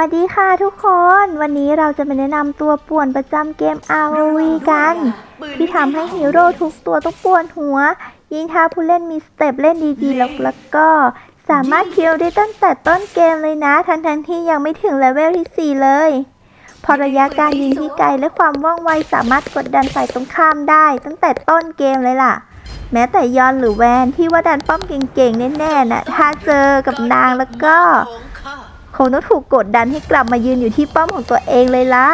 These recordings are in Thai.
วัสดีค่ะทุกคนวันนี้เราจะมาแนะนำตัวป่วนประจำเกม ROV กัน ที่ทำให้ฮีโร่ทุกตัวต้องปวดหัว ยิ่งถ้าผู้เล่นมีสเต็ปเล่นดีๆ แล้วแล้วก็สามารถคิวได้ตั้งแต่ต้นเกมเลยนะ ทั้งๆที่ยังไม่ถึงเลเวลที่ 4 เลย พอระยะการยิงที่ไกลและความว่องไวสามารถกดดันฝ่ายตรงข้ามได้ ตั้งแต่ต้นเกมเลยล่ะ แม้แต่ยอนหรือแวนที่ว่าดันป้อมเก่งๆแน่ๆนะถ้าเจอกับนางแล้วก็ คงต้องถูกกดดันให้กลับมายืนอยู่ที่ป้อมของตัวเองเลยล่ะ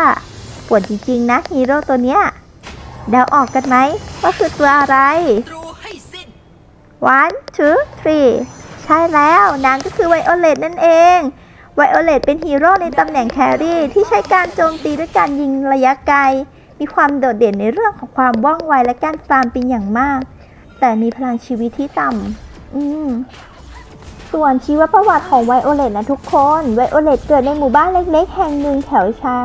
ปวดจริงๆนะฮีโร่ตัวเนี้ยเดาออกกันไหมว่าคือตัวอะไรรู้ให้สิ้น one two three ใช่แล้วนางก็คือไวโอเลตนั่นเองไวโอเลตเป็นฮีโร่ในตำแหน่งแครี่ที่ใช้การโจมตีด้วยการยิงระยะไกล มีความโดดเด่นในเรื่องของความว่องไวและการฟาร์มเป็นอย่างมาก แต่มีพลังชีวิตที่ต่ำอืม ส่วนชีวประวัติของไวโอเลตนะทุกคน ไวโอเลตเกิดในหมู่บ้านเล็กๆ แห่งหนึ่งแถวชา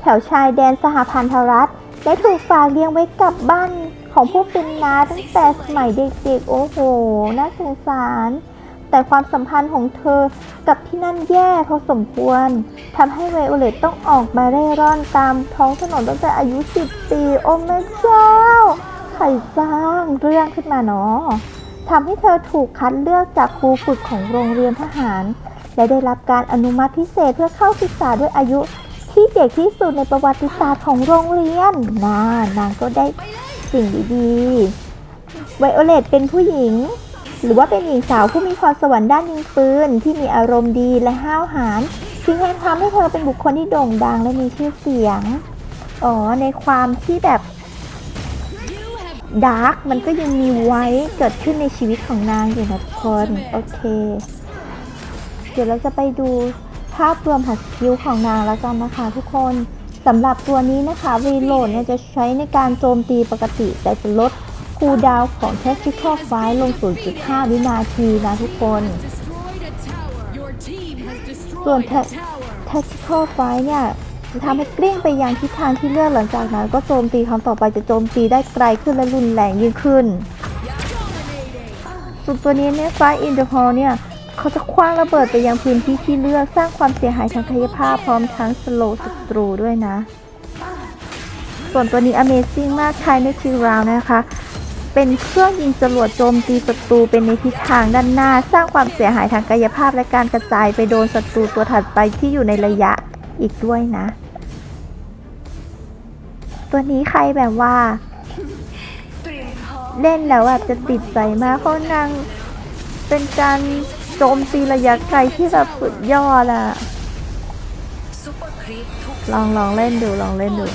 แถวชายแดนสหพันธรัฐ และถูกฝากเลี้ยงไว้กับบ้านของผู้เป็นน้าตั้งแต่สมัยเด็กๆ โอ้โห น่าสงสาร แต่ความสัมพันธ์ของเธอกับที่นั่นแย่พอสมควร ทำให้ไวโอเลตต้องออกมาเร่ร่อนตามท้องถนนตั้งแต่อายุ 10 ปี โอ้แม่เจ้าใครสร้างเรื่องขึ้นมาเนาะ ทำให้เธอถูกคัดเลือกจากครูฝึกของโรงเรียนทหาร และได้รับการอนุมัติพิเศษเพื่อเข้าศึกษาด้วยอายุ ที่เด็กที่สุดในประวัติศาสตร์ของโรงเรียนนะนางก็ได้สิ่งดีๆไวโอเลตเป็นผู้หญิง หรือว่าเป็นหญิงสาวผู้มีพรสวรรค์ด้านยิงปืนที่มีอารมณ์ดีและห้าวหาญซึ่งให้ทำให้เธอเป็นบุคคลที่โด่งดังและมีชื่อเสียง อ๋อในความที่แบบ ดาร์กมันก็ยังมีไว้เกิดขึ้นในชีวิตของนางอยู่นะทุกคน โอเค เดี๋ยวเราจะไปดูภาพรวมของสกิลของนางแล้วกันนะคะทุกคนสำหรับตัวนี้นะคะรีโหลดเนี่ยจะใช้ในการโจมตีปกติ แต่จะลดคูลดาวของ Tactical Fire ลง 0.5 วินาทีนะทุกคน ส่วน destroyed a ta- tower. Tactical Fire เนี่ย จะทำให้กลิ้งไปยังทิศทางที่เลือกหลังจากนั้น ก็โจมตีครั้งต่อไปจะโจมตีได้ไกลขึ้นและรุนแรงยิ่งขึ้นส่วนตัวนี้เนี่ย Fire in the Hall เนี่ยเขาจะคว้างระเบิดไปยังพื้นที่ที่เลือกสร้างความเสียหายทางกายภาพพร้อมทั้งสโลว์ศัตรูด้วยนะ ส่วนตัวนี้ Amazing มากใช้ในคิวราวนะคะ เป็นเครื่องยิงจรวดโจมตีศัตรูเป็นในทิศทางด้านหน้า สร้างความเสียหายทางกายภาพและการกระจายไปโดนศัตรูตัวถัดไปที่อยู่ในระยะ อีกด้วยนะ ตัวนี้ใครแบบว่า เล่นแล้วแบบจะติดใจมากเพราะนางเป็นการโจมตีระยะไกลที่แบบสุดยอดอะลองลองเล่นดูลองเล่นดู